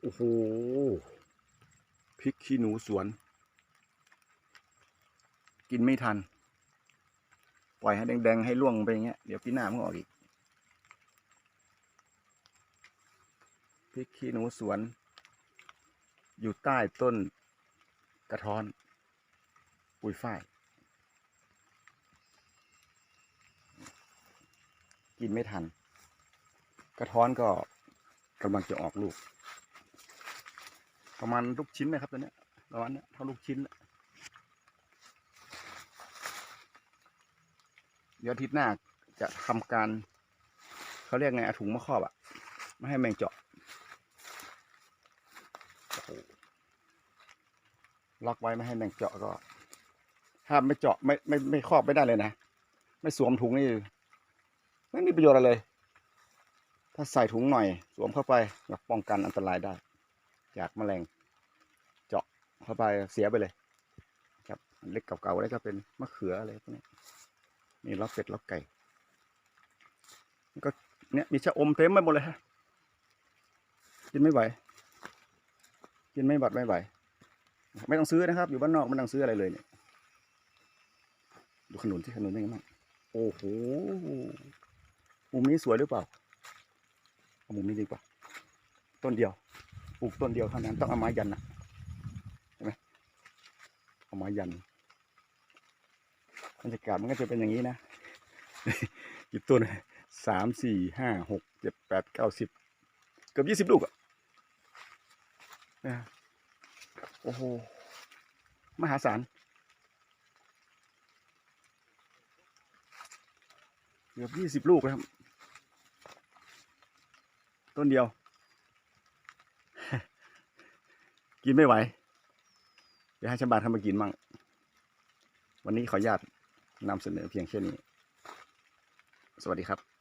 โอ้โหพริกขี้หนูสวน กินไม่ทัน ปล่อยให้แดงๆ ให้ร่วงไปอย่างเงี้ย เดี๋ยวปีหน้ามันออกอีกพริกขี้หนูสวน อยู่ใต้ต้นกระท้อน ปุยฝ้ายกินไม่ทัน กระท้อนก็กำลังจะออกลูก ประมาณลูกชิ้นนะครับตัวเนี้ยประมาณเนี้ยเท่าลูกชิ้นแหละเดี๋ยวอาทิตย์หน้าจะทำการเขาเรียกไงถุงมาครอบอะไม่ให้แมงเจาะล็อกไว้ไม่ให้แมงเจาะก็ ถ้าไม่เจาะไม่ไม่ไม่ครอบไม่ได้เลยนะ ไม่สวมถุงนี่ไม่มีประโยชน์อะไรเลย ถ้าใส่ถุงหน่อย สวมเข้าไปแบบป้องกันอันตรายได้ จากแมลง เข้าไปเสียไปเลย ครับเล็กเก่าๆแล้วก็เป็นมะเขืออะไรพวกนี้นี่ล็อกเป็ดล็อกไก่ก็เนี่ยมีชะอมเต็มไปหมดเลยฮะกินไม่ไหว กินไม่บัดไม่ไหว ไม่ต้องซื้อนะครับ อยู่บ้านนอกไม่ต้องซื้ออะไรเลยเนี่ยดูขนุนที่ขนุนเป็นยังไงบ้างโอ้โหมุมนี้สวยหรือเปล่าเอามุมนี้ดีกว่า ต้นเดียวปลูกต้นเดียวเท่านั้นต้องเอาไม้ยันนะายันบรรยากาศมันก็จะเป็นอย่างนี้นะกี่ต้นสามสี่ห้าหกเจ็ดแปดเก้าสิบเกือบยี่สิบลูกอะนะโอ้โห มหาศาลเกือบยี่สิบลูกเลยครับ ต้นเดียว กินไม่ไหว เดี๋ยวให้ชาวบ้านเข้ามากินมั่งวันนี้ขออนุญาตนำเสนอเพียงแค่นี้ สวัสดีครับ